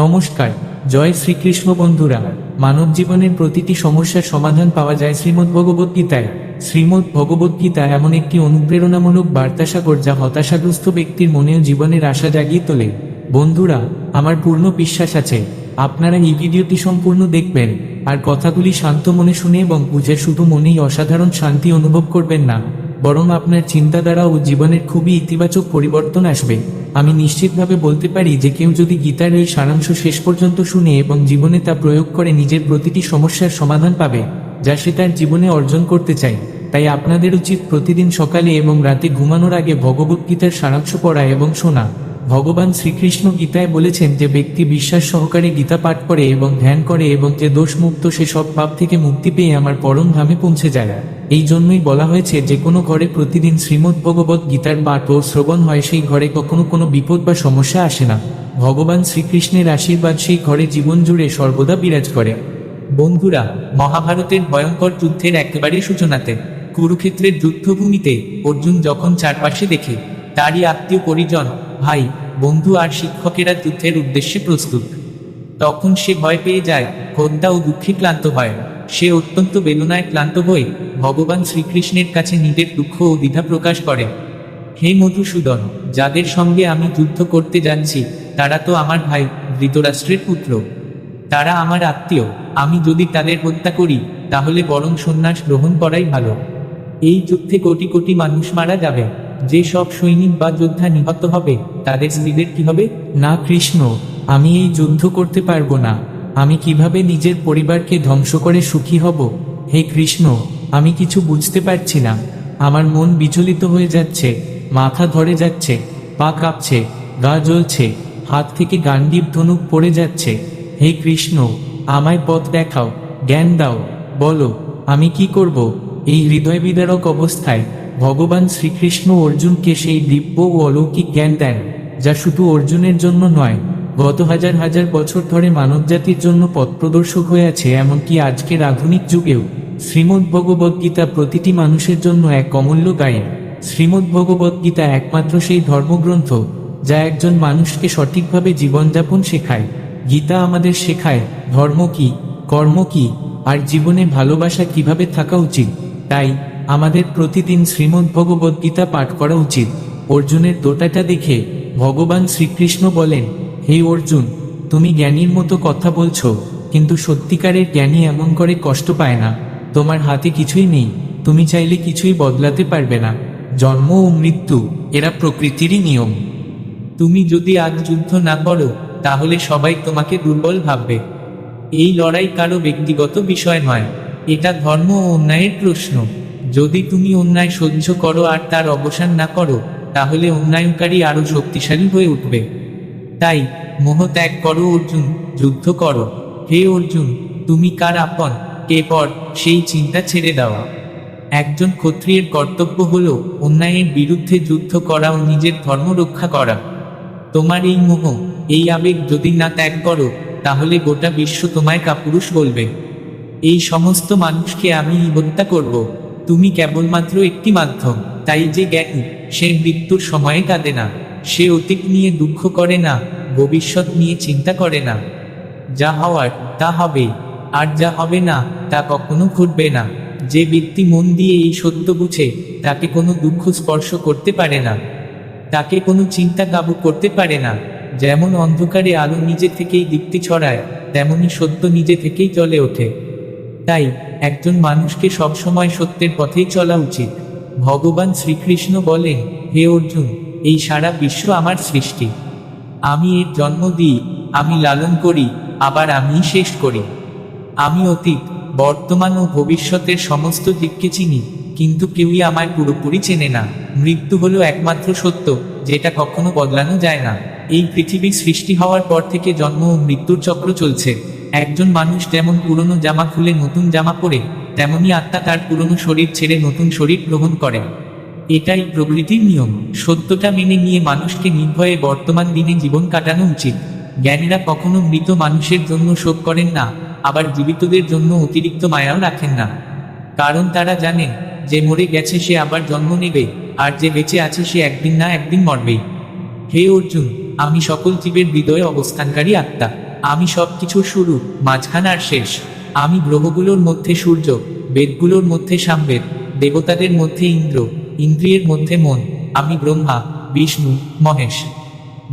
নমস্কার, জয় শ্রীকৃষ্ণ বন্ধুরা। মানব জীবনের প্রতিটি সমস্যার সমাধান পাওয়া যায় শ্রীমদ্ ভগবত গীতায়। শ্রীমদ্ ভগবত গীতা এমন একটি অনুপ্রেরণামূলক বার্তাসাগর যা হতাশাগ্রস্ত ব্যক্তির মনেও জীবনের আশা জাগিয়ে তোলে। বন্ধুরা, আমার পূর্ণ বিশ্বাস আছে, আপনারা এই ভিডিওটি সম্পূর্ণ দেখবেন, আর কথাগুলি শান্ত মনে শুনে এবং বুঝে শুধু মনেই অসাধারণ শান্তি অনুভব করবেন না। বরং আপনার চিন্তাধারা ও জীবনের খুবই ইতিবাচক পরিবর্তন আসবে। আমি নিশ্চিতভাবে বলতে পারি যে কেউ যদি গীতার এই সারাংশ শেষ পর্যন্ত শুনে এবং জীবনে তা প্রয়োগ করে নিজের প্রতিটি সমস্যার সমাধান পাবে, যা সে তার জীবনে অর্জন করতে চায়। তাই আপনাদের উচিত প্রতিদিন সকালে এবং রাতে ঘুমানোর আগে ভগবদ্গীতার সারাংশ পড়া এবং শোনা। ভগবান শ্রীকৃষ্ণ গীতায় বলেছেন যে ব্যক্তি বিশ্বাস সহকারে গীতা পাঠ করে এবং ধ্যান করে এবং যে দোষমুক্ত সে সব পাপ থেকে মুক্তি পেয়ে আমার পরম ধামে পৌঁছে যায়। এই জন্যই বলা হয়েছে যে কোনো ঘরে প্রতিদিন শ্রীমদ্ ভগবত গীতার পাঠ ও শ্রবণ হয়, সেই ঘরে কখনো কোনো বিপদ বা সমস্যা আসে না। ভগবান শ্রীকৃষ্ণের আশীর্বাদ সেই ঘরে জীবন জুড়ে সর্বদা বিরাজ করে। বন্ধুরা, মহাভারতের ভয়ঙ্কর যুদ্ধের একেবারে সূচনাতে, কুরুক্ষেত্রের যুদ্ধভূমিতে অর্জুন যখন চারপাশে দেখে, তারই আত্মীয় পরিজন, ভাই বন্ধু আর শিক্ষকেরা যুদ্ধের উদ্দেশ্যে প্রস্তুত। তখন সে ভয় পেয়ে যায় হত্যা ও দুঃখে ক্লান্ত হয়। সে অত্যন্ত বেদনায় ক্লান্ত হয়ে ভগবান শ্রীকৃষ্ণের কাছে নিজের দুঃখ ও দ্বিধা প্রকাশ করে। হে মধুসূদন, যাদের সঙ্গে আমি যুদ্ধ করতে যাচ্ছি, তারা তো আমার ভাই, ধৃতরাষ্ট্রের পুত্র। তারা আমার আত্মীয়, আমি যদি তাদের হত্যা করি, তাহলে বরং সন্ন্যাস গ্রহণ করাই ভালো। এই যুদ্ধে কোটি কোটি মানুষ মারা যাবে। যে সব সৈনিক বা যোদ্ধা নিহত হবে, তাদের স্ত্রীদের কি হবে? না, কৃষ্ণ, আমি এই যুদ্ধ করতে পারব না। আমি কীভাবে নিজের পরিবারকে ধ্বংস করে সুখী হব? হে কৃষ্ণ, আমি কিছু বুঝতে পারছি না। আমার মন বিচলিত হয়ে যাচ্ছে, মাথা ধরে যাচ্ছে, পা কাঁপছে, গা জ্বলছে, হাত থেকে গান্ডীব ধনুক পড়ে যাচ্ছে। হে কৃষ্ণ, আমায় পথ দেখাও, জ্ঞান দাও, বলো, আমি কি করব? এই হৃদয় বিদারক অবস্থায় ভগবান শ্রীকৃষ্ণ অর্জুনকে সেই দিব্য ও অলৌকিক জ্ঞান দেন, যা শুধু অর্জুনের জন্য নয়, গত হাজার হাজার বছর ধরে মানবজাতির জন্য পথপ্রদর্শক হয়ে আছে এমনকি আজকের আধুনিক যুগেও। শ্রীমদ্ ভগবদ গীতা প্রতিটি মানুষের জন্য এক অমূল্য গাইড। শ্রীমদ্ ভগবদ গীতা একমাত্র সেই ধর্মগ্রন্থ, যা একজন মানুষকে সঠিকভাবে জীবনযাপন শেখায়। গীতা আমাদের শেখায়, ধর্ম কি, কর্ম কি, আর জীবনে ভালোবাসা কীভাবে থাকা উচিত। তাই আমাদের প্রতিদিন শ্রীমদ্ ভগবদ গীতা পাঠ করা উচিত। অর্জুনের দোটাটা দেখে ভগবান শ্রীকৃষ্ণ বলেন, হে অর্জুন, তুমি জ্ঞানীর মতো কথা বলছো, কিন্তু সত্যিকারের জ্ঞানী এমন করে কষ্ট পায় না। তোমার হাতে কিছুই নেই, তুমি চাইলে কিছুই বদলাতে পারবে না। জন্ম ও মৃত্যু, এরা প্রকৃতিরই নিয়ম। তুমি যদি আজ যুদ্ধ না করো, তাহলে সবাই তোমাকে দুর্বল ভাববে। এই লড়াই কারও ব্যক্তিগত বিষয় নয়, এটা ধর্ম ও অন্যায়ের প্রশ্ন। যদি তুমি অন্যায় সহ্য করো আর তার অবসান না করো, তাহলে অন্যায়কারী আরও শক্তিশালী হয়ে উঠবে। তাই, মোহ ত্যাগ করো অর্জুন, যুদ্ধ করো। হে অর্জুন, তুমি কার আপন? কে পর? সেই চিন্তা ছেড়ে দেওয়া একজন ক্ষত্রিয়ের কর্তব্য হল অন্যায়ের বিরুদ্ধে যুদ্ধ করা ও নিজের ধর্ম রক্ষা করা। তোমার এই মোহ, এই আবেগ যদি না ত্যাগ করো, তাহলে গোটা বিশ্ব তোমায় কাপুরুষ বলবে। এই সমস্ত মানুষকে আমি হত্যা করব। তুমি কেবলমাত্র একটি মাধ্যম, তাই যে জ্ঞানী, সে মৃত্যুর সময়ে কাঁদে না, সে অতীত নিয়ে দুঃখ করে না, ভবিষ্যৎ নিয়ে চিন্তা করে না। যা হওয়ার, তা হবে, আর যা হবে না, তা কখনো ঘটবে না। যে ব্যক্তি মন দিয়ে এই সত্য বুঝে, তাকে কোনো দুঃখ স্পর্শ করতে পারে না। তাকে কোনো চিন্তা কাবু করতে পারে না। যেমন অন্ধকারে আলো নিজে থেকেই দীপ্তি ছড়ায়, তেমনি সত্য নিজে থেকেই চলে ওঠে। তাই একজন মানুষকে সবসময় সত্যের পথেই চলা উচিত। ভগবান শ্রীকৃষ্ণ বলেন, হে অর্জুন, এই সারা বিশ্ব আমার সৃষ্টি। আমি এর জন্ম দিই, আমি লালন করি, আবার আমি শেষ করি। আমি অতীত, বর্তমান ও ভবিষ্যতের সমস্ত দিককে চিনি, কিন্তু কেউই আমায় পুরোপুরি চেনে না। মৃত্যু হলো একমাত্র সত্য, যেটা কখনো বদলানো যায় না। এই পৃথিবী সৃষ্টি হওয়ার পর থেকে জন্ম ও মৃত্যুর চক্র চলছে। একজন মানুষ যেমন পুরনো জামা খুলে নতুন জামা পরে, তেমনি আত্মা তার পুরনো শরীর ছেড়ে নতুন শরীর গ্রহণ করে। এটাই প্রকৃতির নিয়ম। সত্যটা মেনে নিয়ে মানুষকে নির্ভয়ে বর্তমান দিনে জীবন কাটানো উচিত। জ্ঞানীরা কখনো মৃত মানুষের জন্য শোক করেন না, আবার জীবিতদের জন্য অতিরিক্ত মায়াও রাখেন না। কারণ তারা জানেন যে মরে গেছে সে আবার জন্ম নেবে, আর যে বেঁচে আছে সে একদিন না একদিন মরবেই। হে অর্জুন, আমি সকল জীবের হৃদয়ে অবস্থানকারী আত্মা। আমি সব কিছুর শুরু, মাঝখান আর শেষ। আমি গ্রহগুলোর মধ্যে সূর্য, বেদগুলোর মধ্যে সামবেদ, দেবতাদের মধ্যে ইন্দ্র, ইন্দ্রিয়ের মধ্যে মন। আমি ব্রহ্মা, বিষ্ণু, মহেশ।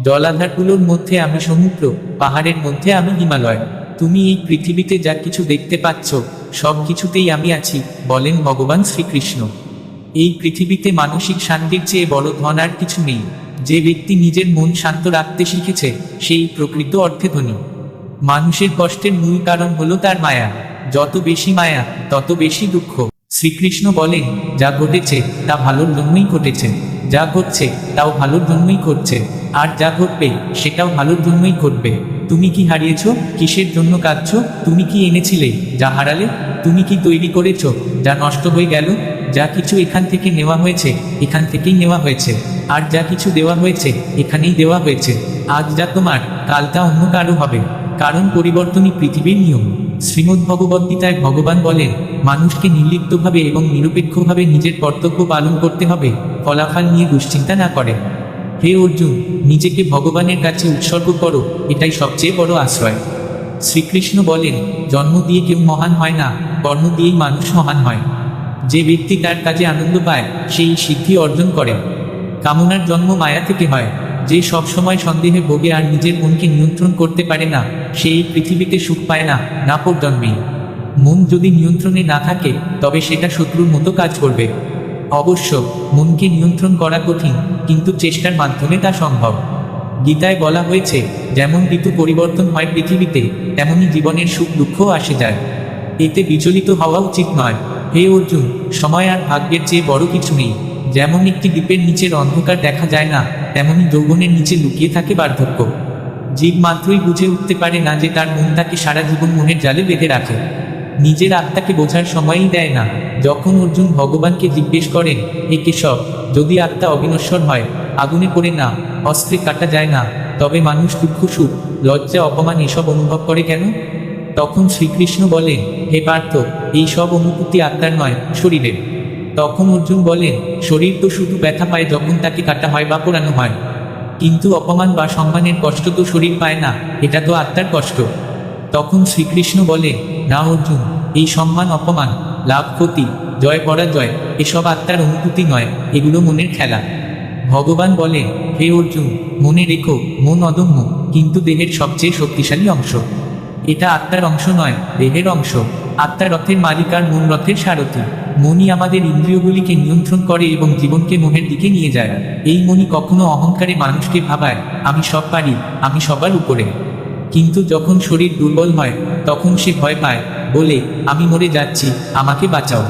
জলাধারগুলোর মধ্যে আমি সমুদ্র, পাহাড়ের মধ্যে আমি হিমালয়। তুমি এই পৃথিবীতে যা কিছু দেখতে পাচ্ছ সব কিছুতেই আমি আছি, বলেন ভগবান শ্রীকৃষ্ণ। এই পৃথিবীতে মানসিক শান্তির চেয়ে বড় ধন আর কিছু নেই। যে ব্যক্তি নিজের মন শান্ত রাখতে শিখেছে, সেই প্রকৃত অর্থে ধনী। মানুষের কষ্টের মূল কারণ হলো তার মায়া। যত বেশি মায়া, তত বেশি দুঃখ। শ্রীকৃষ্ণ বলেন, যা ঘটেছে, তা ভালোর জন্যই ঘটেছে। যা ঘটছে, তাও ভালোর জন্যই ঘটছে। আর যা ঘটবে, সেটাও ভালোর জন্যই ঘটবে। তুমি কি হারিয়েছ? কিসের জন্য কাঁদছ? তুমি কি এনেছিলে? যা হারালে? তুমি কি তৈরি করেছ? যা নষ্ট হয়ে গেল? যা কিছু এখান থেকে নেওয়া হয়েছে, এখান থেকেই নেওয়া হয়েছে। আর যা কিছু দেওয়া হয়েছে, এখানেই দেওয়া হয়েছে। আজ যা তোমার, কাল তা অন্য কারও হবে। কারণ পরিবর্তনই পৃথিবীর নিয়ম। শ্রীমদ্ ভগবদ্গীতায় ভগবান বলেন, মানুষকে নির্লিপ্তভাবে এবং নিরপেক্ষভাবে নিজের কর্তব্য পালন করতে হবে, ফলাফল নিয়ে দুশ্চিন্তা না করে। হে অর্জুন, নিজেকে ভগবানের কাছে উৎসর্গ করো, এটাই সবচেয়ে বড় আশ্রয়। শ্রীকৃষ্ণ বলেন, জন্ম দিয়ে কেউ মহান হয় না, কর্ম দিয়েই মানুষ মহান হয়। যে ব্যক্তি তার কাজে আনন্দ পায়, সেই সিদ্ধি অর্জন করে। কামনার জন্ম মায়া থেকে হয়। যে সব সময় সন্দেহে ভোগে আর নিজের মনকে নিয়ন্ত্রণ করতে পারে না, সেই পৃথিবীতে সুখ পায় না না পর জন্মেই মন যদি নিয়ন্ত্রণে না থাকে, তবে সেটা শত্রুর মতো কাজ করবে। অবশ্য, মনকে নিয়ন্ত্রণ করা কঠিন, কিন্তু চেষ্টার মাধ্যমে তা সম্ভব। গীতায় বলা হয়েছে, যেমন ঋতু পরিবর্তন হয় পৃথিবীতে, তেমনি জীবনের সুখ দুঃখও আসে যায়। এতে বিচলিত হওয়া উচিত নয়। হে অর্জুন, সময় আর ভাগ্যের চেয়ে বড় কিছু নেই। যেমন একটি দ্বীপের নিচের অন্ধকার দেখা যায় না, তেমনি যৌবনের নিচে লুকিয়ে থাকে বার্ধক্য। জীব মাত্রই বুঝে উঠতে পারে না যে তার মন তাকে সারা জীবন মনের জালে বেঁধে রাখে। নিজের আত্মাকে বোঝার সময়ই দেয় না। যখন অর্জুন ভগবানকে জিজ্ঞেস করেন, হে কেশব, যদি আত্মা অবিনশ্বর হয়, আগুনে পড়ে না, অস্ত্রে কাটা যায় না, তবে মানুষ দুঃখ, সুখ, লজ্জা, অপমান এসব অনুভব করে কেন? তখন শ্রীকৃষ্ণ বলেন, হে পার্থ, এই সব অনুভূতি আত্মার নয়, শরীরের। তখন অর্জুন বলেন শরীর তো শুধু ব্যথা পায় যখন তাকে কাটা হয় বা পোড়ানো হয়। কিন্তু অপমান বা সম্মানের কষ্ট তো শরীর পায় না, এটা তো আত্মার কষ্ট। তখন শ্রীকৃষ্ণ বলে, না অর্জুন, এই সম্মান অপমান, লাভ ক্ষতি, জয় পরাজয়, এসব আত্মার অনুভূতি নয়, এগুলো মনের খেলা। ভগবান বলে, হে অর্জুন, মনে রেখো, মন অদম্য, কিন্তু দেহের সবচেয়ে শক্তিশালী অংশ। এটা আত্মার অংশ নয়, দেহের অংশ। আত্মার রথের মালিক আর মন রথের সারথি। মনই আমাদের ইন্দ্রিয়গুলিকে নিয়ন্ত্রণ করে এবং জীবনকে মোহের দিকে নিয়ে যায়। এই মনি কখনো অহংকারে মানুষকে ভাবায়, আমি সব পারি, আমি সবার উপরে। কিন্তু যখন শরীর দুর্বল হয়, তখন সে ভয় পায়, বলে, আমি মরে যাচ্ছি, আমাকে বাঁচাও।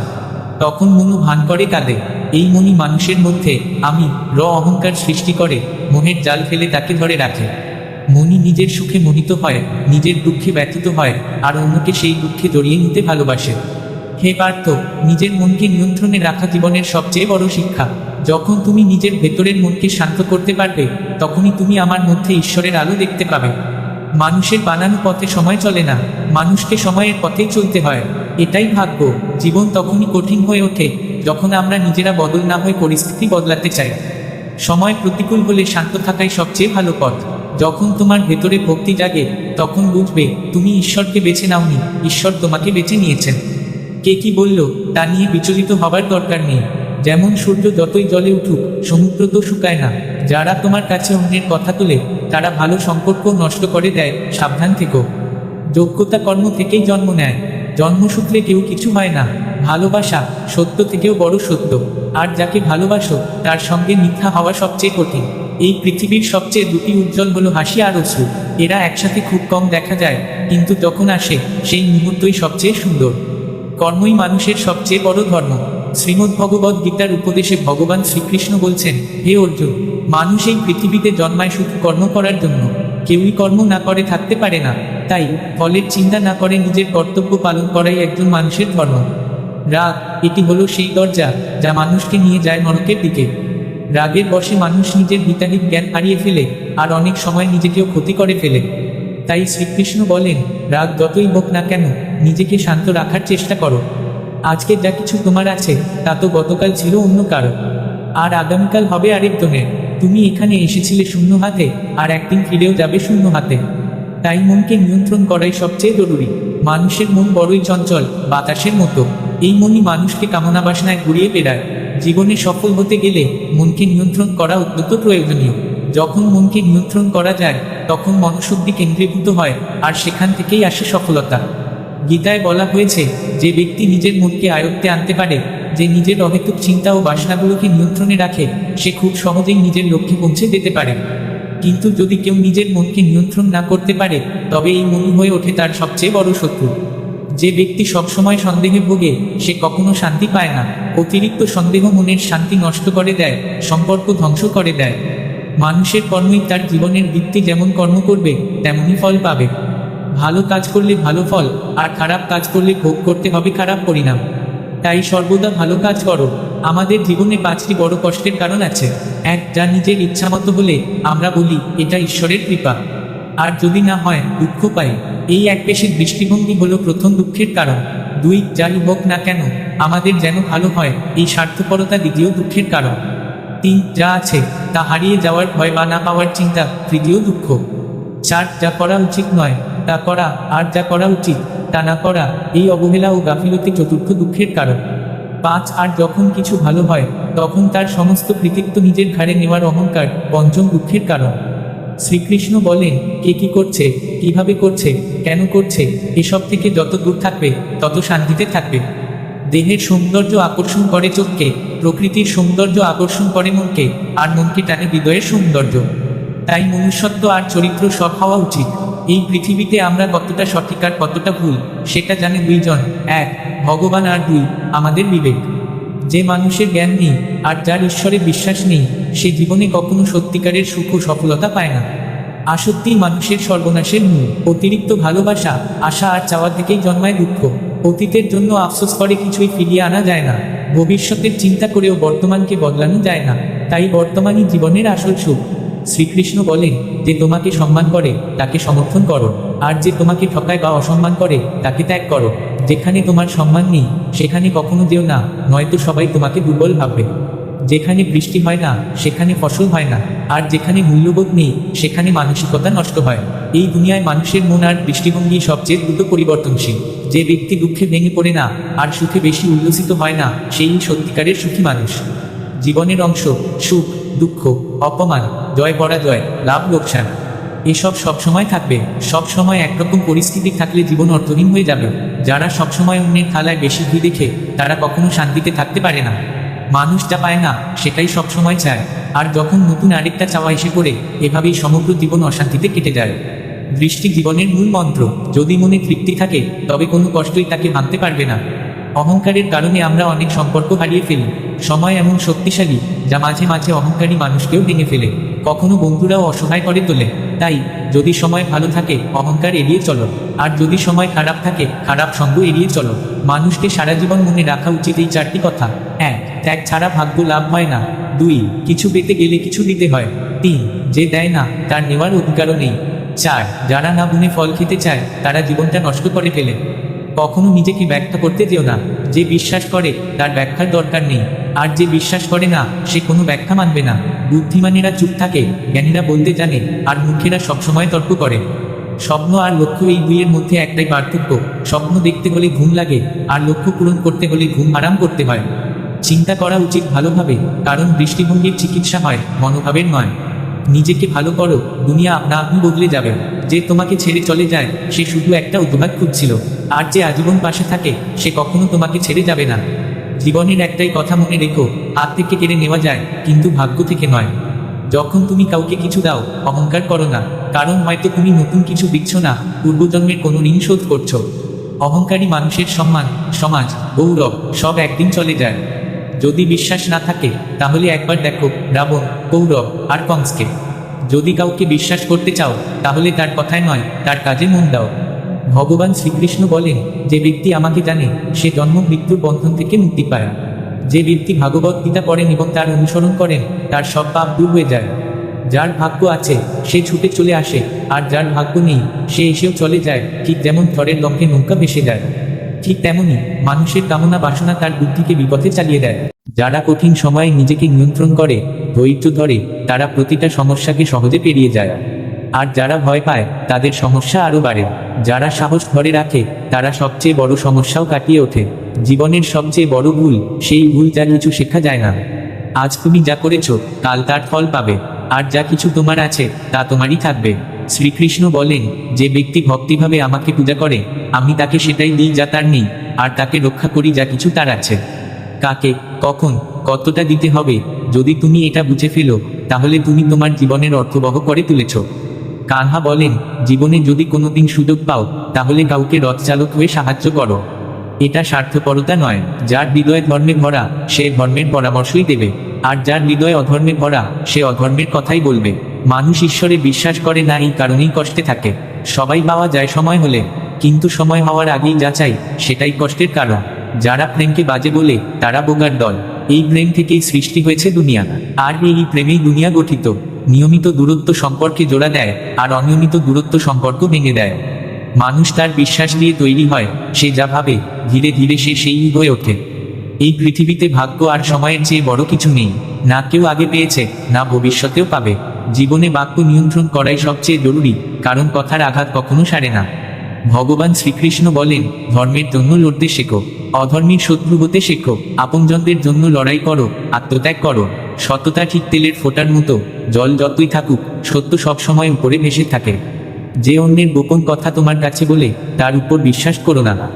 তখন মনু ভান করে কাঁদে, এই মনি মানুষের মধ্যে আমি র অহংকার সৃষ্টি করে, মোহের জাল ফেলে তাকে ধরে রাখে। মনি নিজের সুখে মোহিত হয়, নিজের দুঃখে ব্যথিত হয়, আর অন্যকে সেই দুঃখে জড়িয়ে নিতে ভালোবাসে। হে পার্থ, নিজের মনকে নিয়ন্ত্রণে রাখা জীবনের সবচেয়ে বড় শিক্ষা। যখন তুমি নিজের ভেতরের মনকে শান্ত করতে পারবে, তখনই তুমি আমার মধ্যে ঈশ্বরের আলো দেখতে পাবে। মানুষের বানানো পথে সময় চলে না, মানুষকে সময়ের পথেই চলতে হয়। এটাই ভাগ্য, জীবন তখনই কঠিন হয়ে ওঠে, যখন আমরা নিজেরা বদল না হয়ে পরিস্থিতি বদলাতে চাই। সময় প্রতিকূল হলে শান্ত থাকাই সবচেয়ে ভালো পথ। যখন তোমার ভেতরে ভক্তি জাগে, তখন বুঝবে, তুমি ঈশ্বরকে বেছে নাওনি, ঈশ্বর তোমাকে বেছে নিয়েছেন। কে কি বলল, তা নিয়ে বিচলিত হবার দরকার নেই। যেমন সূর্য যতই জলে উঠুক, সমুদ্র তো শুকায় না। যারা তোমার কাছে অন্যের কথা তোলে, তারা ভালো সম্পর্ক নষ্ট করে দেয়, সাবধান থেকো। যোগ্যতা কর্ম থেকেই জন্ম নেয়। জন্মসূত্রে কেউ কিছু হয় না। ভালোবাসা সত্য থেকেও বড় সত্য। আর যাকে ভালোবাসো, তার সঙ্গে মিথ্যা হওয়া সবচেয়ে কঠিন। এই পৃথিবীর সবচেয়ে দুটি উজ্জ্বল হলো হাসি আর অশ্রু। এরা একসাথে খুব কম দেখা যায়, কিন্তু যখন আসে, সেই মুহূর্তই সবচেয়ে সুন্দর। কর্মই মানুষের সবচেয়ে বড় ধর্ম। শ্রীমদ্ ভগবদ গীতার উপদেশে ভগবান শ্রীকৃষ্ণ বলছেন, হে অর্জুন, মানুষ এই পৃথিবীতে জন্মায় শুধু কর্ম করার জন্য। কেউই কর্ম না করে থাকতে পারে না। তাই ফলের চিন্তা না করে নিজের কর্তব্য পালন করাই একজন মানুষের ধর্ম। রাগ, এটি হলো সেই দরজা যা মানুষকে নিয়ে যায় নরকের দিকে। রাগের বশে মানুষ নিজের হিতাহিত জ্ঞান হারিয়ে ফেলে আর অনেক সময় নিজেকেও ক্ষতি করে ফেলে। তাই শ্রীকৃষ্ণ বলেন রাগ যতই হোক না কেন, নিজেকে শান্ত রাখার চেষ্টা করো। আজকে যা কিছু তোমার আছে, তা তো গতকাল ছিল অন্য কারও। আর আগামীকাল হবে আরেকজনের। তুমি এখানে এসেছিলে শূন্য হাতে, আর একদিন ফিরেও যাবে শূন্য হাতে। তাই মনকে নিয়ন্ত্রণ করাই সবচেয়ে জরুরি। মানুষের মন বড়ই চঞ্চল, বাতাসের মতো। এই মনই মানুষকে কামনা বাসনায় ঘুরিয়ে বেড়ায়। জীবনে সফল হতে গেলে মনকে নিয়ন্ত্রণ করা অত্যন্ত প্রয়োজনীয়। যখন মনকে নিয়ন্ত্রণ করা যায়, তখন মনশুদ্ধি কেন্দ্রীভূত হয়, আর সেখান থেকেই আসে সফলতা। গীতায় বলা হয়েছে যে ব্যক্তি নিজের মনকে আয়ত্তে আনতে পারে, যে নিজের অহেতুক চিন্তা ও বাসনাগুলোকে নিয়ন্ত্রণে রাখে, সে খুব সহজেই নিজের লক্ষ্যে পৌঁছে যেতে পারে। কিন্তু যদি কেউ নিজের মনকে নিয়ন্ত্রণ না করতে পারে, তবে এই মনই হয়ে ওঠে তার সবচেয়ে বড় শত্রু। যে ব্যক্তি সবসময় সন্দেহে ভোগে, সে কখনো শান্তি পায় না। অতিরিক্ত সন্দেহ মনের শান্তি নষ্ট করে দেয়, সম্পর্ক ধ্বংস করে দেয়। মানুষের কর্মই তার জীবনের ভিত্তি যেমন কর্ম করবে, তেমনই ফল পাবে। ভালো কাজ করলে ভালো ফল, আর খারাপ কাজ করলে ভোগ করতে হবে খারাপ পরিণাম। তাই সর্বদা ভালো কাজ করো। আমাদের জীবনে পাঁচটি বড় কষ্টের কারণ আছে। এক, যা নিজের ইচ্ছামতো হলে আমরা বলি, এটা ঈশ্বরের কৃপা। আর যদি না হয়, দুঃখ পাই। এই এক পেশের দৃষ্টিভঙ্গি হলো প্রথম দুঃখের কারণ। দুই যাই হোক না কেন, আমাদের যেন ভালো হয়, এই স্বার্থপরতা দ্বিতীয় দুঃখের কারণ। তিন যা আছে তা হারিয়ে যাওয়ার ভয় বা না পাওয়ার চিন্তা তৃতীয় দুঃখ। চার যা করা উচিত নয়, তা করা, আর যা করা উচিত, তা না করা, এই অবহেলা ও গাফিলতি চতুর্থ দুঃখের কারণ। পাঁচ, আর যখন কিছু ভালো হয়, তখন তার সমস্ত কৃতিত্ব নিজের ঘাড়ে নেওয়ার অহংকার পঞ্চম দুঃখের কারণ। শ্রীকৃষ্ণ বলেন, কে কি করছে, কীভাবে করছে, কেন করছে, এসব থেকে যত দূর থাকবে, তত শান্তিতে থাকবে। দেহের সৌন্দর্য আকর্ষণ করে চোখকে প্রকৃতির সৌন্দর্য আকর্ষণ করে মনকে, আর মনকে টানে হৃদয়ের সৌন্দর্য। তাই মনুষ্যত্ব আর চরিত্র সব হওয়া উচিত। এই পৃথিবীতে আমরা কতটা সঠিক আর কতটা ভুল, সেটা জানে দুইজন, এক, ভগবান আর দুই, আমাদের বিবেক। যে মানুষের জ্ঞান নেই, আর যার ঈশ্বরে বিশ্বাস নেই, সে জীবনে কখনো সত্যিকারের সুখ ও সফলতা পায় না। আসক্তি মানুষের সর্বনাশের মূল, অতিরিক্ত ভালোবাসা, আশা আর চাওয়া থেকেই জন্মায় দুঃখ। অতীতের জন্য আফসোস করে কিছুই ফিরিয়ে আনা যায় না। ভবিষ্যতের চিন্তা করেও বর্তমানকে বদলানো যায় না। তাই বর্তমানই জীবনের আসল সুখ। শ্রীকৃষ্ণ বলেন যে তোমাকে সম্মান করে, তাকে সমর্থন করো। আর যে তোমাকে ঠকায় বা অসম্মান করে, তাকে ত্যাগ করো। যেখানে তোমার সম্মান নেই, সেখানে কখনো যেও না। নয়তো সবাই তোমাকে দুর্বল ভাববে। যেখানে বৃষ্টি হয় না, সেখানে ফসল হয় না, আর যেখানে মূল্যবোধ নেই, সেখানে মানসিকতা নষ্ট হয়। এই দুনিয়ায় মানুষের মন আর দৃষ্টিভঙ্গি সবচেয়ে দ্রুত পরিবর্তনশীল। যে ব্যক্তি দুঃখে ভেঙে পড়ে না, আর সুখে বেশি উল্লসিত হয় না, সেই সত্যিকারের সুখী মানুষ। জীবনের অংশ, সুখ, দুঃখ, অপমান, জয় পরাজয়, লাভ লোকসান। এসব সবসময় থাকবে, সবসময় একরকম পরিস্থিতি থাকলে জীবন অর্থহীন হয়ে যাবে। যারা সবসময় অন্যের থালায় বেশি ঘি দেখে, তারা কখনো শান্তিতে থাকতে পারে না। মানুষ যা পায় না, সেটাই সবসময় চায়। আর যখন নতুন আরেকটা চাওয়া এসে পড়ে, এভাবেই সমগ্র জীবন অশান্তিতে কেটে যায়। দৃষ্টি জীবনের মূল মন্ত্র, যদি মনে তৃপ্তি থাকে, তবে কোনো কষ্টই তাকে ভাঙতে পারবে না। অহংকারের কারণে আমরা অনেক সম্পর্ক হারিয়ে ফেলি। সময় এমন শক্তিশালী, যা মাঝে মাঝে অহংকারী মানুষকেও ভেঙে ফেলে। কখনো বন্ধুরাও অসহায় করে তোলে। তাই, যদি সময় ভালো থাকে, অহংকার এড়িয়ে চলো। আর যদি সময় খারাপ থাকে, খারাপ সঙ্গ এড়িয়ে চলো। মানুষকে সারা জীবন মনে রাখা উচিত এই চারটি কথা। এক ত্যাগ ছাড়া ভাগ্য লাভ হয় না। দুই, কিছু পেতে গেলে কিছু দিতে হয়। তিন, যে দেয় না, তার নেওয়ার অধিকারও নেই। চার, যারা না গুনে ফল খেতে চায়, তারা জীবনটা নষ্ট করে ফেলে। কখনো নিজেকে ব্যাখ্যা করতে যেও না। যে বিশ্বাস করে, তার ব্যাখ্যার দরকার নেই। আর যে বিশ্বাস করে না, সে কোনো ব্যাখ্যা মানবে না। বুদ্ধিমানেরা চুপ থাকে, জ্ঞানীরা বলতে জানে, আর মুখেরা সবসময় তর্ক করে। স্বপ্ন আর লক্ষ্য এই দুইয়ের মধ্যে একটাই পার্থক্য। স্বপ্ন দেখতে হলে ঘুম লাগে, আর লক্ষ্য পূরণ করতে হলে ঘুম আরাম করতে হয়। চিন্তা করা উচিত ভালোভাবে, কারণ দৃষ্টিভঙ্গির চিকিৎসা হয়, মনোভাবের নয়। নিজেকে ভালো করো, দুনিয়া আপনা আপনি বদলে যাবে। যে তোমাকে ছেড়ে চলে যায়, সে শুধু একটা উপহার খুঁজছিল। আর যে আজীবন পাশে থাকে, সে কখনো তোমাকে ছেড়ে যাবে না। জীবনের একটাই কথা মনে রেখো, হাত থেকে কেড়ে নেওয়া যায়, কিন্তু ভাগ্য থেকে নয়। যখন তুমি কাউকে কিছু দাও, অহংকার করো না, কারণ হয়তো তুমি নতুন কিছু দিচ্ছ না, পূর্বজন্মের কোনো ঋণ শোধ করছ। অহংকারী মানুষের সম্মান, সমাজ, গৌরব, সব একদিন চলে যায়। যদি বিশ্বাস না থাকে, তাহলে একবার দেখো রাবণ কৌরব আর কংসকে। যদি কাউকে বিশ্বাস করতে চাও, তাহলে তার কথায় নয়, তার কাজে মন দাও। ভগবান শ্রীকৃষ্ণ বলেন, যে ব্যক্তি আমাকে জানে, সে জন্ম মৃত্যুর বন্ধন থেকে মুক্তি পায়। যে ব্যক্তি ভাগবত গীতা পড়েন এবং তার অনুসরণ করেন, তার সব পাপ দূর হয়ে যায়। যার ভাগ্য আছে, সে ছুটে চলে আসে, আর যার ভাগ্য নেই, সে এসেও চলে যায়, ঠিক যেমন ঝড়ের লঙ্কে নৌকা ভেসে যায়। ঠিক তেমনি মানুষের কামনা বাসনা তার বুদ্ধিকে বিপথে চালিয়ে দেয়। যারা কঠিন সময়ে নিজেকে নিয়ন্ত্রণ করে, ধৈর্য ধরে, তারা প্রতিটা সমস্যাকে সহজে পেরিয়ে যায়। আর যারা ভয় পায়, তাদের সমস্যা আরও বাড়ে। যারা সাহস ধরে রাখে, তারা সবচেয়ে বড় সমস্যাও কাটিয়ে ওঠে। জীবনের সবচেয়ে বড় ভুল, সেই ভুল যা কিছু শেখা যায় না। আজ তুমি যা করেছ, কাল তার ফল পাবে। আর যা কিছু তোমার আছে, তা তোমারই থাকবে। শ্রীকৃষ্ণ বলেন, যে ব্যক্তি ভক্তিভাবে আমাকে পূজা করে, আমি তাকে সেটাই দিই যা তার নেই, আর তাকে রক্ষা করি যা কিছু তার আছে। কাকে, কখন, কতটা দিতে হবে, যদি তুমি এটা বুঝে ফেলো, তাহলে তুমি তোমার জীবনের অর্থবহ করে তুলেছ। কানহা বলেন, জীবনে যদি কোনোদিন সুযোগ পাও, তাহলে কাউকে রথ চালক হয়ে সাহায্য করো। এটা স্বার্থপরতা নয়, যার হৃদয় ধর্মে ভরা, সে ধর্মের পরামর্শই দেবে, আর যার হৃদয় অধর্মে ভরা, সে অধর্মের কথাই বলবে। মানুষ ঈশ্বরে বিশ্বাস করে না এই কারণেই কষ্টে থাকে। সবাই পাওয়া যায় সময় হলে, কিন্তু সময় হওয়ার আগেই যা চাই, সেটাই কষ্টের কারণ। যারা প্রেমকে বাজে বলে, তারা বোগার দল। এই প্রেম থেকেই সৃষ্টি হয়েছে দুনিয়া। আর এই প্রেমেই দুনিয়া গঠিত। নিয়মিত দূরত্ব সম্পর্কে জোড়া দেয়, আর অনিয়মিত দূরত্ব সম্পর্ক ভেঙে দেয়। মানুষ তার বিশ্বাস দিয়ে তৈরি হয়, সে যা ভাবে, ধীরে ধীরে সে সেই হয়ে ওঠে। এই পৃথিবীতে ভাগ্য আর সময়ের চেয়ে বড় কিছু নেই। না কেউ আগে পেয়েছে, না ভবিষ্যতেও পাবে। জীবনে বাক্য নিয়ন্ত্রণ করাই সবচেয়ে জরুরি, কারণ কথার আঘাত কখনো সারে না। ভগবান শ্রীকৃষ্ণ বলেন, ধর্মের জন্য লড়তে শেখো, অধর্মীর শত্রু হতে শেখো, আপনজনদের জন্য লড়াই করো, আত্মত্যাগ করো। সততা ঠিক তেলের ফোটার মতো, জল যতই থাকুক, সত্য সবসময় উপরে ভেসে থাকে। যে অন্যের গোপন কথা তোমার কাছে বলে, তার উপর বিশ্বাস করো না।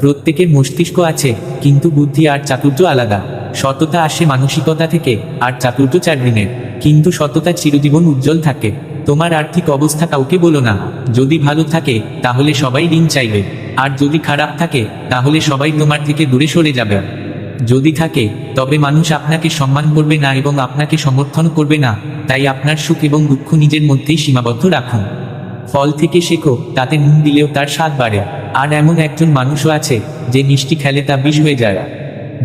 প্রত্যেকের মস্তিষ্ক আছে, কিন্তু বুদ্ধি আর চাতুর্য আলাদা। সততা আসে মানসিকতা থেকে, আর চাতুর্য চারদিনের। কিন্তু সততা চিরজীবন উজ্জ্বল থাকে। তোমার আর্থিক অবস্থা কাউকে বলো না। যদি ভালো থাকে, তাহলে সবাই ঋণ চাইবে। আর যদি খারাপ থাকে, তাহলে সবাই তোমার থেকে দূরে সরে যাবে। যদি থাকে, তবে মানুষ আপনাকে সম্মান করবে না এবং আপনাকে সমর্থন করবে না। তাই আপনার সুখ এবং দুঃখ নিজের মধ্যেই সীমাবদ্ধ রাখুন। ফল থেকে শেখো, তাতে নুন দিলেও তার স্বাদ বাড়ে। আর এমন একজন মানুষও আছে, যে মিষ্টি খেলে তা বিষ হয়ে যায়।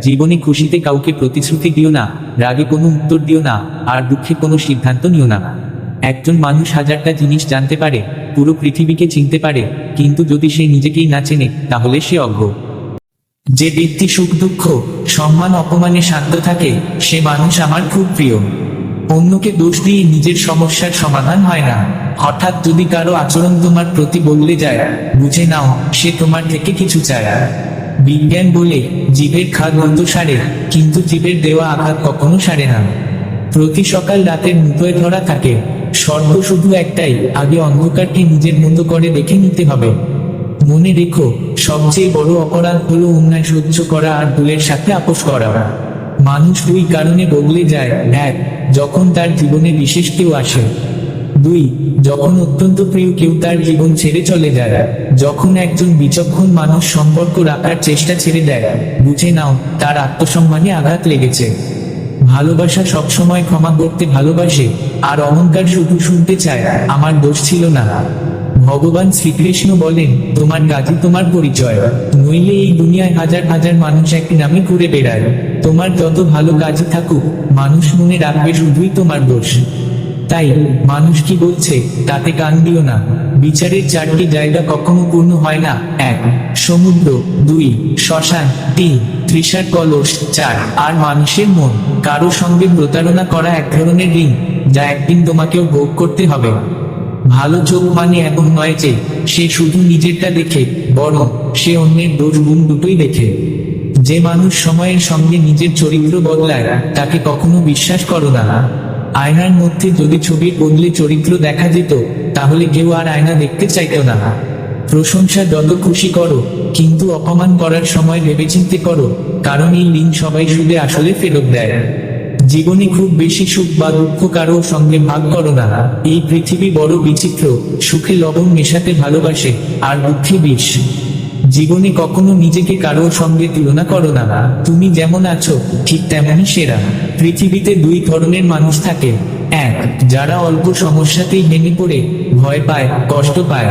জীবনে খুশিতে কাউকে প্রতিশ্রুতি দিও না, রাগে কোনো উত্তর দিও না, আর দুঃখে কোনো সিদ্ধান্ত নিও না। একজন মানুষ হাজারটা জিনিস জানতে পারে, পুরো পৃথিবীকে চিনতে পারে, কিন্তু যদি সে নিজেকেই না চেনে, তাহলে সে অজ্ঞ। যে ব্যক্তি সুখ, দুঃখ, সম্মান, অপমানে শান্ত থাকে, সে মানুষ আমার খুব প্রিয়। অন্যকে দোষ দিয়ে নিজের সমস্যার সমাধান হয় না। হঠাৎ যদি কারও আচরণ তোমার প্রতি বললে যায়, বুঝে নাও, সে তোমার থেকে কিছু চায়। বিজ্ঞান বলে জীবের খাদ মতো সারে, কিন্তু জীবের দেওয়া আঘাত কখনো সারে না। প্রতি সকাল রাতের মুঠোয় ধরা থাকে। শর্ত শুধু একটাই, আগে অন্ধকারকে নিজের মতো করে দেখে নিতে হবে। মনে রেখো, সবচেয়ে বড় অপরাধ হলো অন্যায় সহ্য করা আর ভুলের সাথে আপোষ করা। মানুষ দুই কারণে বদলে যায় এক যখন তার জীবনে বিশেষ কেউ আসে। দুই, যখন অত্যন্ত প্রিয় কেউ তার জীবন ছেড়ে চলে যায়, যখন একজন বিচক্ষণ মানুষ সম্পর্ক রাখার চেষ্টা ছেড়ে দেয়, বুঝে নাও, তার আত্মসম্মানে আঘাত লেগেছে। ভালোবাসা সবসময় ক্ষমা করতে ভালোবাসে, আর অহংকার শুধু শুনতে চায়, আমার দোষ ছিল না। ভগবান শ্রীকৃষ্ণ বলেন, তোমার কাজই তোমার পরিচয়, নইলে এই দুনিয়ায় হাজার হাজার মানুষ এক নামে ঘুরে বেড়ায়। তোমার যত ভালো কাজই থাকুক, মানুষ মনে রাখবে শুধুই তোমার দোষ। তাই মানুষ কি বলছে তাতে কান দিও না। বিচারের চারটি জায়গা কখনো পূর্ণ হয় না। এক, সমুদ্র। দুই, শ্মশান। তিন, তৃষার কলস। চার, আর মানুষের মন। কারও সঙ্গে প্রতারণা করা এক ধরনের ঋণ যা একদিন তোমাকেও ভোগ করতে হবে। ভালো চোখ মানে এমন নয় যে সে শুধু নিজেরটা দেখে, বরং সে অন্যের দোষ গুণ দুটোই দেখে। যে মানুষ সময়ের সঙ্গে নিজের চরিত্র বদলায়, তাকে কখনো বিশ্বাস করো না। আয়নার মধ্যে যদি ছবির বদলে চরিত্র দেখা যেত তাহলে কেউ আর আয়না দেখতে চাইতো না। প্রশংসা যত খুশি করো, কিন্তু অপমান করার সময় ভেবেচিন্তে করো, কারণ এই লিঙ্ক সবাই সুদে আসলে ফেরত দেয়। জীবনে খুব বেশি সুখ বা দুঃখ কারও সঙ্গে ভাগ করো না। এই পৃথিবী বড় বিচিত্র, সুখে লবণ মেশাতে ভালোবাসে, আর দুঃখে বিষ। জীবনে কখনো নিজেকে কারোর সঙ্গে তুলনা করো না। তুমি যেমন আছো, ঠিক তেমনই সেরা। পৃথিবীতে দুই ধরনের মানুষ থাকে। এক, যারা অল্প সমস্যাতেই ভেঙে পড়ে, ভয় পায়, কষ্ট পায়।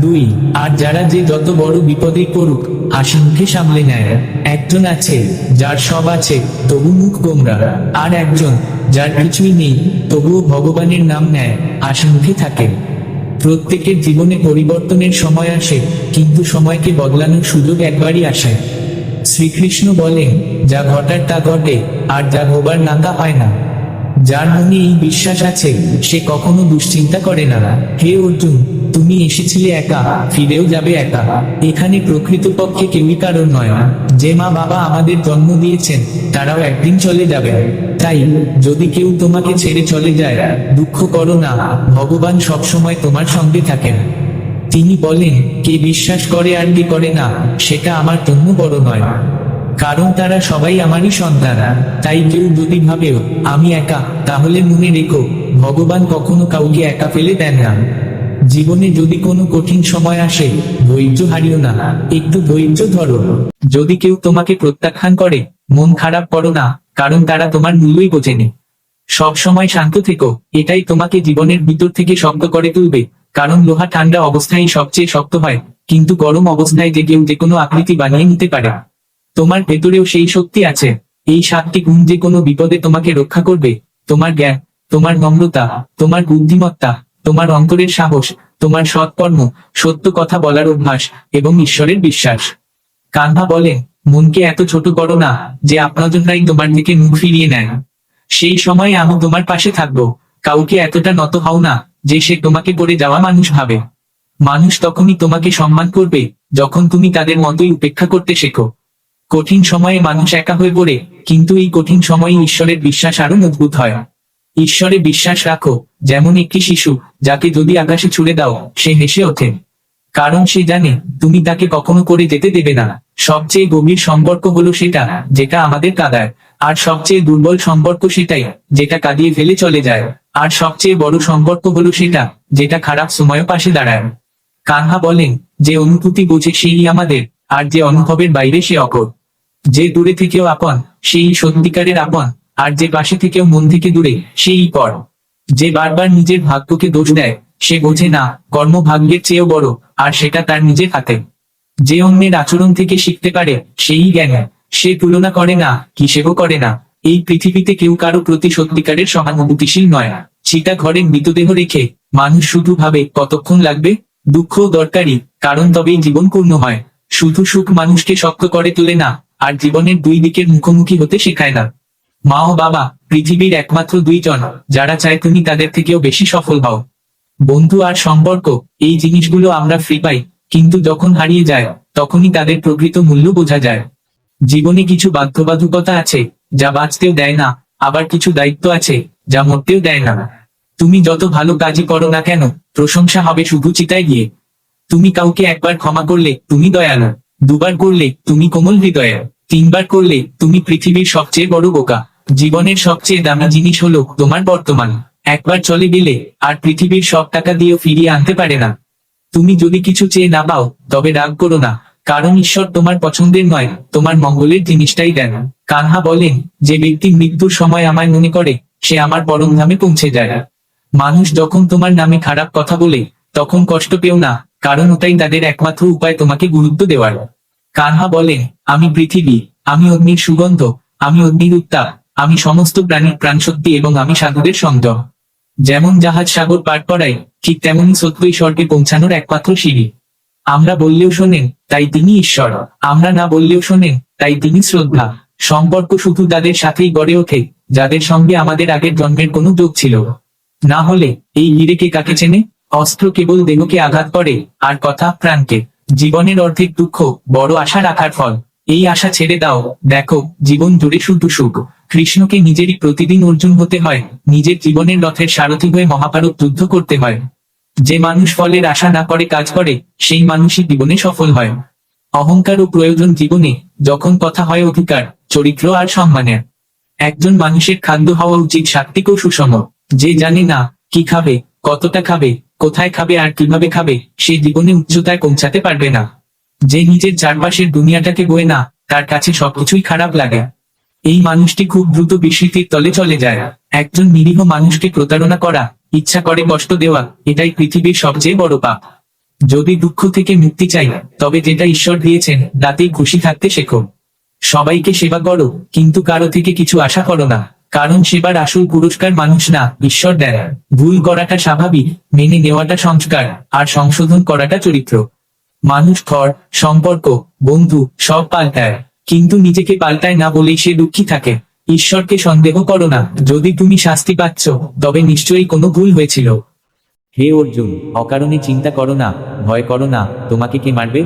দুই, আর যারা যে যত বড় বিপদেই পড়ুক হাসি সামলে নেয়। একজন আছে, যার সব আছে, তবু মুখ গোমরা। আর একজন, যার কিছুই নেই, তবুও ভগবানের নাম নেয় হাসি মুখে থাকে। প্রত্যেকের জীবনে পরিবর্তনের সময় আসে, কিন্তু সময়কে বদলানোর সুযোগ একবারই আসে। শ্রীকৃষ্ণ বলেন, যা ঘটার তা ঘটে, আর যা হবার না তা হয় না। যার মনে এই বিশ্বাস আছে, সে কখনো দুশ্চিন্তা করে না। হে অর্জুন, তুমি এসেছিলে একা, ফিরেও যাবে একা। এখানে প্রকৃতপক্ষে কেউই কারণ নয়। যে মা বাবা আমাদের জন্ম দিয়েছেন, তারাও একদিন চলে যাবে। তাই, যদি কেউ তোমাকে ছেড়ে চলে যায়, দুঃখ করো না, ভগবান সবসময় তোমার সঙ্গে থাকেন। তিনি বলেন, কে বিশ্বাস করে আর কে করে না, সেটা আমার জন্য বড় নয়। কারণ তারা সবাই আমারই সন্তান। তাই কেউ যদি ভাবেও আমি একা, তাহলে মনে রেখো, ভগবান কখনো কাউকে একা ফেলে দেন না। জীবনে যদি কোনো কঠিন সময় আসে, ধৈর্য হারিও না। একটু ধৈর্য ধরো। যদি কেউ তোমাকে প্রত্যাখ্যান করে, মন খারাপ করো না, কারণ তারা তোমার মূল্যই বোঝেনি। সব সময় শান্ত থেকো, এটাই তোমাকে জীবনের ভিতর থেকে শক্ত করে তুলবে। কারণ লোহা ঠান্ডা অবস্থায় সবচেয়ে শক্ত হয়, কিন্তু গরম অবস্থায় যে কেউ যে কোনো আকৃতি বানিয়ে নিতে পারে। তোমার ভেতরেও সেই শক্তি আছে। এই সাতটি গুণ যে কোনো বিপদে তোমাকে রক্ষা করবে। তোমার জ্ঞান, তোমার নম্রতা, তোমার বুদ্ধিমত্তা তোমার অন্তরের সাহস, তোমার সৎকর্ম, সত্য কথা বলার অভ্যাস এবং ঈশ্বরের বিশ্বাস। কান্হা বলেন মনকে এত ছোট করো না, যে আপনাজনরাই তোমার দিকে মুখ ফিরিয়ে নেয়। সেই সময় আমি তোমার পাশে থাকব। কাউকে এতটা নত হও না, যে সে তোমাকে পড়ে যাওয়া মানুষ ভাবে। মানুষ তখনই তোমাকে সম্মান করবে, যখন তুমি তাদের মতোই উপেক্ষা করতে শেখো। কঠিন সময়ে মানুষ একা হয়ে পড়ে, কিন্তু এই কঠিন সময়ে ঈশ্বরের বিশ্বাস আরও মজবুত হয়। ঈশ্বরে বিশ্বাস রাখো, যেমন একটি শিশু যাকে যদি আকাশে ছুড়ে দাও, সে হেসে ওঠে। কারণ সে জানে, তুমি তাকে কখনো করে যেতে দেবে না। সবচেয়ে গভীর সম্পর্ক হলো সেটা, যেটা আমাদের কাদায়। আর সবচেয়ে দুর্বল সম্পর্ক সেটাই, যেটা কাঁদিয়ে ফেলে চলে যায়। আর সবচেয়ে বড় সম্পর্ক হলো সেটা, যেটা খারাপ সময় পাশে দাঁড়ায়। কানহা বলেন, যে অনুভূতি বোঝে সেই আমাদের, আর যে অনুভবের বাইরে সে অকর যে দূরে থেকেও আপন, সেই সত্যিকারের আপন। আর যে পাশে থেকেও মন থেকে দূরে, সেই কর যে বারবার নিজের ভাগ্যকে দোষ দেয়, সে বোঝে না কর্ম ভাগ্যের চেয়েও বড়, আর সেটা তার নিজের হাতে। যে অন্যের আচরণ থেকে শিখতে পারে, সেই জ্ঞান। সে তুলনা করে না হিসেবও করে না। এই পৃথিবীতে কেউ কারও প্রতি সত্যিকারের সহানুভূতিশীল নয়। চিতা ঘরে মৃতদেহ রেখে মানুষ শুধু ভাবে, কতক্ষণ লাগবে? দুঃখ দরকারি কারণ তবেই জীবন পূর্ণ হয়। শুধু সুখ মানুষকে শক্ত করে তোলে না, আর জীবনের দুই দিকের মুখোমুখি হতে শেখায় না। মা ও বাবা, পৃথিবীর একমাত্র দুইজন, যারা চায় তুমি তাদের থেকেও বেশি সফল হও। বন্ধু আর সম্পর্ক, এই জিনিসগুলো আমরা ফ্রি পাই, কিন্তু যখন হারিয়ে যায়, তখনই তাদের প্রকৃত মূল্য বোঝা যায়। জীবনে কিছু বাধ্যবাধকতা আছে, যা বাঁচতেও দেয় না, আবার কিছু দায়িত্ব আছে, যা মরতেও দেয় না। তুমি যত ভালো কাজই করো না কেন, প্রশংসা হবে শুধু চিতায় গিয়ে। তুমি কাউকে একবার ক্ষমা করলে, তুমি দয়ালু। দুবার করলে, তুমি কোমল হৃদয়ে। তিনবার করলে তুমি পৃথিবীর সবচেয়ে বড় বোকা। জীবনের সবচেয়ে দামি জিনিস হলো তোমার বর্তমান। একবার চলে গেলে আর পৃথিবীর সব টাকা দিয়েও ফিরিয়ে আনতে পারে না। তুমি যদি কিছু চেয়ে না পাও, তবে রাগ করো না। কারণ ঈশ্বর তোমার পছন্দের নয়, তোমার মঙ্গলের জিনিসটাই দেন। কানহা বলেন, যে ব্যক্তি মৃত্যুর সময় আমায় মনে করে, সে আমার পরম নামে পৌঁছে যায়। মানুষ যখন তোমার নামে খারাপ কথা বলে, তখন কষ্ট পেও না, কারণ ওটাই তাদের একমাত্র উপায় তোমাকে গুরুত্ব দেওয়ার। কানহা বলেন আমি পৃথিবী, আমি অগ্নির সুগন্ধ, আমি অগ্নির উত্তাপ, আমি সমস্ত প্রাণীর প্রাণশক্তি এবং আমি সাধুদের সংযম যেমন জাহাজ সাগর পার করাই ঠিক তেমনই সত্যই স্বর্গে পৌঁছানোর একমাত্র সিঁড়ি। আমরা বললেও শোনেন, তাই তিনি ঈশ্বর। আমরা না বললেও শোনেন, তাই তিনি শ্রদ্ধা। সম্পর্ক শুধু তাদের সাথেই গড়ে ওঠে, যাদের সঙ্গে আমাদের আগের জন্মের কোনো যোগ ছিল। না হলে, এই হিরেকে কাকে চেনে? অস্ত্র কেবল দেহকে আঘাত করে, আর কথা প্রাণকে। জীবনের অর্ধেক দুঃখ বড় আশা রাখার ফল। এই আশা ছেড়ে দাও। দেখো, জীবন জুড়ে শুধু সুখ। কৃষ্ণকে নিজেরই প্রতিদিন অর্জুন হতে হয়। নিজের জীবনের রথের সারথি হয়ে মহাভারত যুদ্ধ করতে হয়। যে মানুষ ফলের আশা না করে কাজ করে, সেই মানুষই জীবনে সফল হয়। অহংকার ও প্রয়োজন জীবনে, যখন কথা হয় অধিকার, চরিত্র আর সম্মানের। একজন মানুষের খাদ্য হওয়া উচিত সাত্বিক ও সুষম। যে জানে না, কি খাবে, কতটা খাবে কোথায় খাবে আর কীভাবে খাবে, সে জীবনে উচ্চতায় পৌঁছাতে পারবে না। যে নিজের চারপাশের দুনিয়াটাকে বয়ে না, তার কাছে সবকিছুই খারাপ লাগে। এই মানুষটি খুব দ্রুত বিস্মৃতির তলে চলে যায়। একজন নিরীহ মানুষকে প্রতারণা করা, ইচ্ছা করে কষ্ট দেওয়া, এটাই পৃথিবীর সবচেয়ে বড় পাপ। যদি দুঃখ থেকে মুক্তি চাই, তবে যেটা ঈশ্বর দিয়েছেন, তাতেই খুশি থাকতে শেখো। সবাইকে সেবা করো, কিন্তু কারও থেকে কিছু আশা করো না। কারণ সেবার আসল পুরস্কার মানুষ না, ঈশ্বর দেন। ভুল করাটা স্বাভাবিক, মেনে নেওয়াটা সংস্কার, আর সংশোধন করাটা চরিত্র। মানুষ ঘর সম্পর্ক, বন্ধু, সব পাল্টায়, কিন্তু নিজেকে পাল্টায় না বলেই সে দুঃখী থাকে। ঈশ্বরকে সন্দেহ করো না, যদি তুমি শাস্তি পাচ্ছ, তবে নিশ্চয়ই কোনো ভুল হয়েছিল। হে অর্জুন, অকারণে চিন্তা করো না, ভয় করো না, তোমাকে কে মারবে?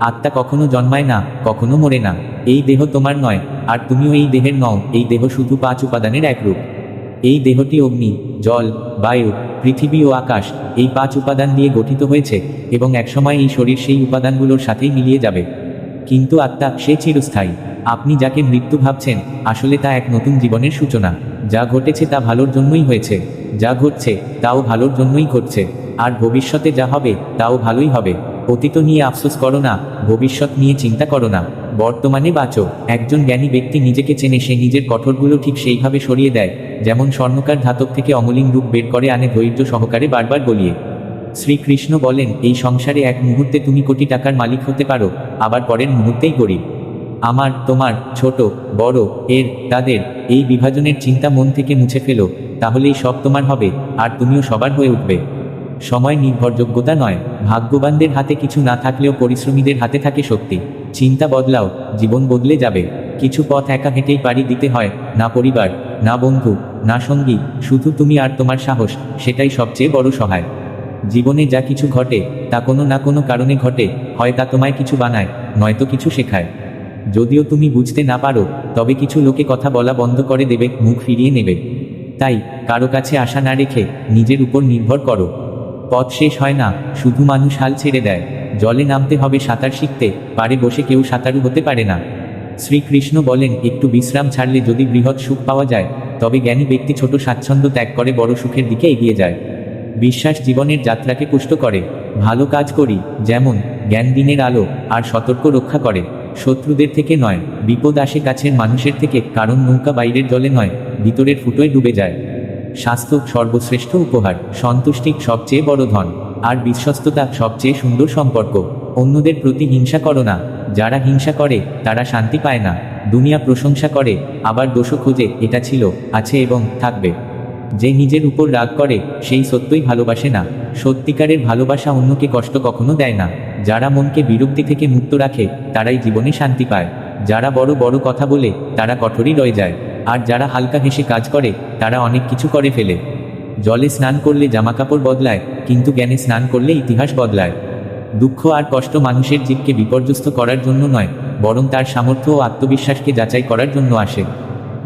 আত্মা কখনো জন্মায় না, কখনো মরে না। এই দেহ তোমার নয়, আর তুমিও এই দেহের নও, এই দেহ শুধু পাঁচ উপাদানের এক রূপ। এই দেহটি অগ্নি, জল, বায়ু, পৃথিবী ও আকাশ, এই পাঁচ উপাদান দিয়ে গঠিত হয়েছে, এবং একসময় এই শরীর সেই উপাদানগুলোর সাথেই মিলিয়ে যাবে। কিন্তু আত্মা, সে চিরস্থায়ী। আপনি যাকে মৃত্যু ভাবছেন, আসলে তা এক নতুন জীবনের সূচনা। যা ঘটেছে তা ভালোর জন্যই হয়েছে, যা ঘটছে, তাও ভালোর জন্যই ঘটছে, আর ভবিষ্যতে যা হবে, তাও ভালোই হবে। অতীত নিয়ে আফসোস করো না, ভবিষ্যৎ নিয়ে চিন্তা করো না। বর্তমানে বাঁচো। একজন জ্ঞানী ব্যক্তি নিজেকে চেনে, সে নিজের কঠোরগুলো ঠিক সেইভাবে সরিয়ে দেয়, যেমন স্বর্ণকার ধাতব থেকে অমলিন রূপ বের করে আনে ধৈর্য সহকারে বারবার গলিয়ে। শ্রীকৃষ্ণ বলেন, এই সংসারে এক মুহূর্তে তুমি কোটি টাকার মালিক হতে পারো, আবার পরের মুহূর্তেই গরিব। আমার, তোমার, ছোট, বড়, এর, তাদের, এই বিভাজনের চিন্তা মন থেকে মুছে ফেলো, তাহলেই সব তোমার হবে, আর তুমিও সবার হয়ে উঠবে। সময় নির্ভরযোগ্যতা নয়। ভাগ্যবানদের হাতে কিছু না থাকলেও পরিশ্রমীদের হাতে থাকে শক্তি। চিন্তা বদলাও, জীবন বদলে যাবে। কিছু পথ একা হেঁটেই পাড়ি দিতে হয়, না পরিবার, না বন্ধু, না সঙ্গী, শুধু তুমি আর তোমার সাহস, সেটাই সবচেয়ে বড় সহায়। জীবনে যা কিছু ঘটে, তা কোনো না কোনো কারণে ঘটে, হয় তা তোমায় কিছু বানায়, নয়তো কিছু শেখায়। যদিও তুমি বুঝতে না পারো, তবে কিছু লোকে কথা বলা বন্ধ করে দেবে, মুখ ফিরিয়ে নেবে। তাই, কারও কাছে আশা না রেখে, নিজের উপর নির্ভর করো। পথ শেষ হয় না, শুধু মানুষ হাল ছেড়ে দেয়। জলে নামতে হবে সাঁতার শিখতে পারে বসে কেউ সাঁতারু হতে পারে না। শ্রীকৃষ্ণ বলেন, একটু বিশ্রাম ছাড়লে যদি বৃহৎ সুখ পাওয়া যায়, তবে জ্ঞানী ব্যক্তি ছোট স্বাচ্ছন্দ্য ত্যাগ করে বড় সুখের দিকে এগিয়ে যায়। বিশ্বাস জীবনের যাত্রাকে পুষ্ট করে। ভালো কাজ করি, যেমন জ্ঞান দিনের আলো আর সতর্ক রক্ষা করে। শত্রুদের থেকে নয়, বিপদ আসে কাছের মানুষের থেকে, কারণ নৌকা বাইরের জলে নয়, ভিতরের ফুটোয় ডুবে যায়। স্বাস্থ্য সর্বশ্রেষ্ঠ উপহার সন্তুষ্টি সবচেয়ে বড় ধন, আর বিশ্বস্ততা সবচেয়ে সুন্দর সম্পর্ক। অন্যদের প্রতি হিংসা করো না, যারা হিংসা করে, তারা শান্তি পায় না। দুনিয়া প্রশংসা করে, আবার দোষও খোঁজে, এটা ছিল, আছে এবং থাকবে। যে নিজের উপর রাগ করে, সেই সত্যই ভালোবাসে না। সত্যিকারের ভালোবাসা অন্যকে কষ্ট কখনো দেয় না। যারা মনকে বিরক্তি থেকে মুক্ত রাখে, তারাই জীবনে শান্তি পায়। যারা বড় বড় কথা বলে, তারা কঠোরই রয়ে যায়। আর যারা হালকা হেসে কাজ করে, তারা অনেক কিছু করে ফেলে। জলে স্নান করলে জামাকাপড় বদলায়, কিন্তু জ্ঞানে স্নান করলে ইতিহাস বদলায়। দুঃখ আর কষ্ট মানুষের জীবকে বিপর্যস্ত করার জন্য নয়, বরং তার সামর্থ্য ও আত্মবিশ্বাসকে যাচাই করার জন্য আসে।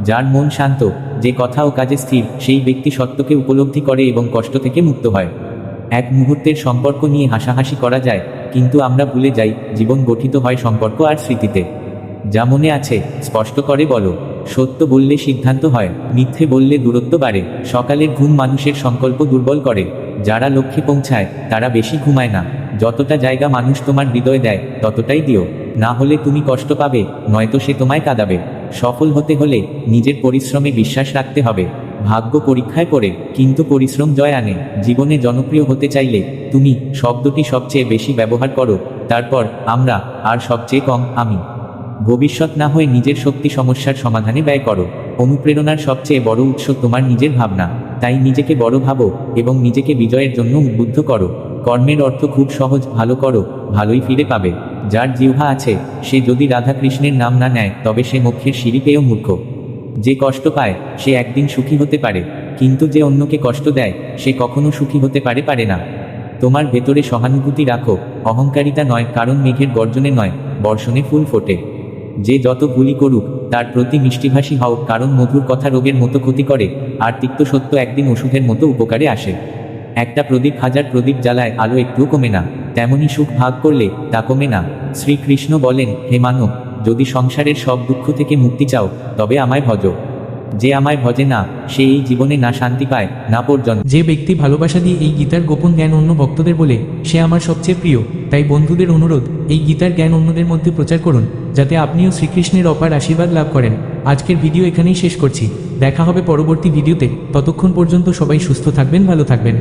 যার মন শান্ত, যে কথা ও কাজে স্থির, সেই ব্যক্তি সত্যকে উপলব্ধি করে এবং কষ্ট থেকে মুক্ত হয়। এক মুহূর্তের সম্পর্ক নিয়ে হাসাহাসি করা যায়, কিন্তু আমরা ভুলে যাই, জীবন গঠিত হয় সম্পর্ক আর স্মৃতিতে। যা মনে আছে, স্পষ্ট করে বলো। সত্য বললে সিদ্ধান্ত হয়, মিথ্যে বললে দূরত্ব বাড়ে, সকালের ঘুম মানুষের সংকল্প দুর্বল করে, যারা লক্ষ্যে পৌঁছায়, তারা বেশি ঘুমায় না, যতটা জায়গা মানুষ তোমার হৃদয় দেয়, ততটাই দিও, না হলে তুমি কষ্ট পাবে, নয়তো সে তোমায় কাঁদাবে, সফল হতে হলে নিজের পরিশ্রমে বিশ্বাস রাখতে হবে, ভাগ্য পরীক্ষায় পড়ে, কিন্তু পরিশ্রম জয় আনে, জীবনে জনপ্রিয় হতে চাইলে, তুমি শব্দটি সবচেয়ে বেশি ব্যবহার করো, তারপর আমরা আর সবচেয়ে কম, আমি। ভবিষ্যৎ না হয়ে নিজের শক্তি সমস্যার সমাধানে ব্যয় করো। অনুপ্রেরণার সবচেয়ে বড় উৎস তোমার নিজের ভাবনা। তাই নিজেকে বড় ভাবো এবং নিজেকে বিজয়ের জন্য উদ্বুদ্ধ করো। কর্মের অর্থ খুব সহজ, ভালো করো, ভালোই ফিরে পাবে। যার জিহ্বা আছে, সে যদি রাধা কৃষ্ণের নাম না নেয়, তবে সে মুখ্যের সিঁড়ি পেয়েও মূর্খ। যে কষ্ট পায়, সে একদিন সুখী হতে পারে। কিন্তু যে অন্যকে কষ্ট দেয়, সে কখনো সুখী হতে পারে পারে না। তোমার ভেতরে সহানুভূতি রাখো। অহংকারিতা নয়, কারণ মেঘের গর্জনে নয়, বর্ষণে ফুল ফোটে। যে যত গুলি করুক, তার প্রতি মিষ্টিভাষী হও, কারণ মধুর কথা রোগের মতো ক্ষতি করে, আর তিক্ত সত্য একদিন ওষুধের মতো উপকারে আসে। একটা প্রদীপ হাজার প্রদীপ জ্বালায়, আলো একটু কমে না। তেমনি সুখ ভাগ করলে তা কমে না। শ্রীকৃষ্ণ বলেন, হে মানব, যদি সংসারের সব দুঃখ থেকে মুক্তি চাও, তবে আমায় ভজ। যে আমায় ভজে না, সে এই জীবনে না শান্তি পায়, না পর্যন্ত। যে ব্যক্তি ভালোবাসা দিয়ে এই গীতার গোপন জ্ঞান অন্য ভক্তদের বলে, সে আমার সবচেয়ে প্রিয়, তাই বন্ধুদের অনুরোধ, এই গীতার জ্ঞান অন্যদের মধ্যে প্রচার করুন, যাতে আপনিও শ্রীকৃষ্ণের অপার আশীর্বাদ লাভ করেন। আজকের ভিডিও এখানেই শেষ করছি। দেখা হবে পরবর্তী ভিডিওতে। ততক্ষণ পর্যন্ত সবাই সুস্থ থাকবেন, ভালো থাকবেন।